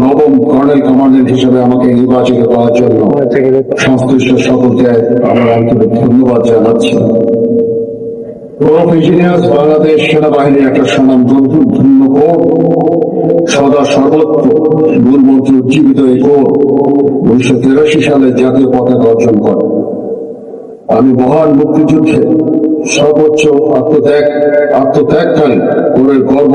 নবম colonel commandant হিসেবে আমাকে নির্বাচিত করার জন্য সংশ্লিষ্ট সকলকে ধন্যবাদ জানাচ্ছি। সেনাবাহিনীর সদা উজ্জীবিত এই উনিশশো তিরাশি সালে জাতীয় পতাকা অর্জন করে। আমি মহান মুক্তিযুদ্ধে সর্বোচ্চ আত্মত্যাগ, আত্মত্যাগকারী কোরের গর্ব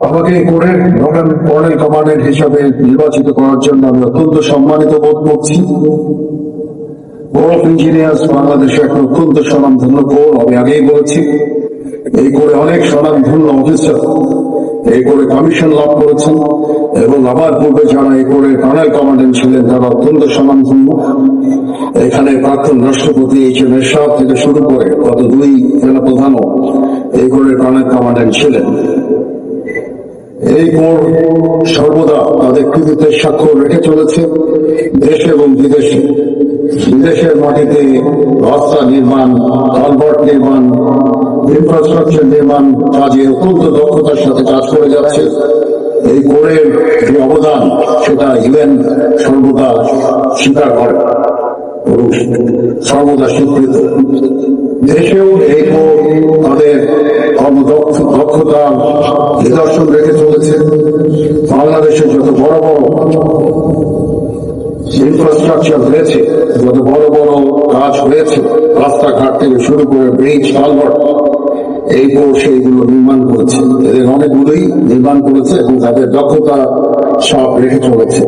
আমাকে করে নভেম্বর কর্নেল কমান্ডেন্ট হিসাবে নির্বাচিত করার জন্য আমি অত্যন্ত সম্মানিত বোধ করছি। গৌরব ইঞ্জিনিয়ার্স বাংলাদেশে একটা অত্যন্ত স্বনামধন্য কোর, আমি আগেই বলেছি। এই করে অনেক স্বনামধন্য অফিসার এই করে কমিশন লাভ করেছেন এবং আমার পূর্বে যারা এই করে কর্নেল কমান্ডেন্ট ছিলেন, তারা অত্যন্ত স্বনামধন্য। এখানে প্রাক্তন রাষ্ট্রপতি এইচ এম এরশাদ থেকে শুরু করে গত দুই সেনা প্রধানও এই করে কর্নেল কমান্ডেন্ট ছিলেন। এই কোর সর্বদা তাদের কৃতিত্বের স্বাক্ষর রেখে চলেছে দেশে এবং বিদেশে। বিদেশের মাটিতে রাস্তা নির্মাণ, কালভার্ট নির্মাণ ইনফ্রাস্ট্রাকচার নির্মাণ কাজে অত্যন্ত দক্ষতার সাথে কাজ করে যাচ্ছে। এই কোরের যে অবদান, সেটা ইউএন সর্বদা স্বীকার করে। সর্বদা স্বীকৃত। দেশেও এই তাদের কর্মদক্ষ দক্ষতা নিদর্শন রেখে চলেছে। বাংলাদেশে যত বড় বড় ইনফ্রাস্ট্রাকচার হয়েছে যত বড় বড় কাজ হয়েছে, রাস্তাঘাট থেকে শুরু করে ব্রিজ কালভার্ট এই কোর সেইগুলো নির্মাণ করেছে। এদের অনেকগুলোই নির্মাণ করেছে এবং তাদের দক্ষতা সব রেখে চলেছে।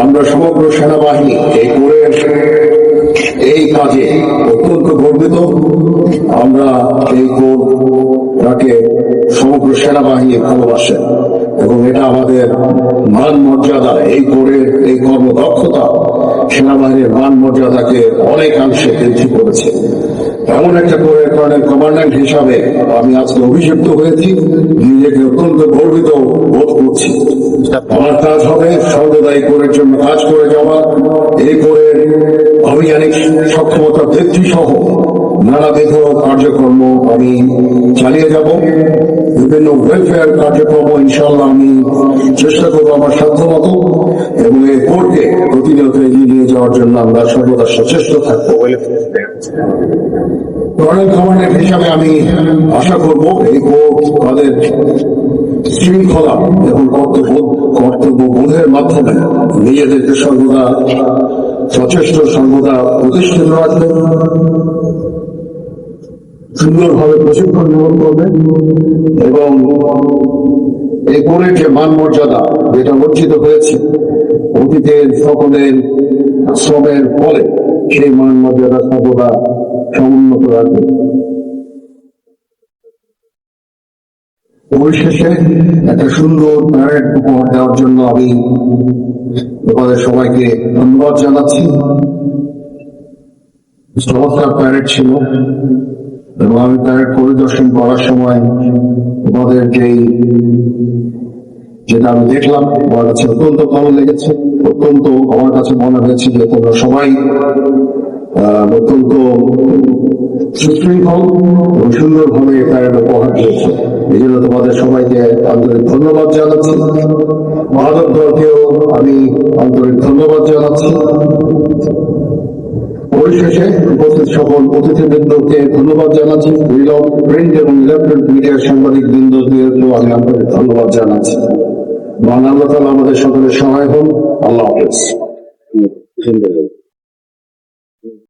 আমরা সমগ্র সেনাবাহিনী এই কোরের এই কাজে অত্যন্ত গর্বিত। আমরা এই কোরটাকে সমগ্র সেনাবাহিনী ভালোবাসে এবং এটা আমাদের মান মর্যাদা। এই কোরের এই কর্মদক্ষতা সেনাবাহিনীর মান মর্যাদাকে অনেকাংশে বৃদ্ধি করেছে। এমন একটা করে কর্নেল কমান্ড্যান্ট হিসাবে আমি আজকে অভিযুক্ত হয়েছি, নিজেকে অত্যন্ত গর্বিত বোধ করছি। আমার কাজ হবে সর্বদা এই কোরের জন্য কাজ করে যাওয়া, এই কোরের আভিযানিক সক্ষমতা বৃদ্ধি সহ নানাবিধ কার্যক্রম আমি চালিয়ে যাব। বিভিন্ন ওয়েলফেয়ার কার্যক্রম ইনশাল্লাহ আমি চেষ্টা করব আমার সাধ্য মতো এবং এই কোর্টকে প্রতিনিয়ত এগিয়ে নিয়ে যাওয়ার জন্য আমরা সর্বদা সচেষ্ট থাকব। কর্নেল কমান্ডেন্ট হিসাবে আমি আশা করব এই কোর্ট শৃঙ্খলা এবং কর্তব্য কর্তব্য বোধের মাধ্যমে নিজেদেরকে সর্বদা সচেষ্ট, সর্বদা প্রতিষ্ঠিত রাখবে। সুন্দরভাবে প্রশিক্ষণ গ্রহণ করবে এবং এই কোরের যে মান মর্যাদা, যেটা অর্জিত হয়েছে অতীতের সকলের শ্রমের ফলে সেই মান মর্যাদা সর্বদা সমুন্নত রাখবে পরিশেষে একটা সুন্দর প্যারেড উপহার দেওয়ার জন্য আমি তোমাদের সবাইকে ধন্যবাদ জানাচ্ছি। চমৎকার প্যারেড ছিল এবং আমি প্যারেড পরিদর্শন করার সময় তোমাদের যেই যেটা আমি দেখলাম, আমার কাছে অত্যন্ত ভালো লেগেছে, অত্যন্ত আমার কাছে মনে হয়েছে যে তোমরা সবাই অত্যন্ত সুশৃঙ্খল এবং সুন্দরভাবে দিয়েছে। এই জন্য তোমাদের সবাইকে আন্তরিক ধন্যবাদ জানাচ্ছি। মাদক দলকেও আমি আন্তরিক ধন্যবাদ জানাচ্ছি। পরিশেষে উপস্থিত সকল অতিথিবৃন্দকে ধন্যবাদ জানাচ্ছি। এবং ইলেকট্রনিক মিডিয়ার সাংবাদিক বৃন্দকেও আমি আন্তরিক ধন্যবাদ জানাচ্ছি। মহান আল্লাহ আমাদের সকলের সহায় হন আল্লাহ হাফেজ।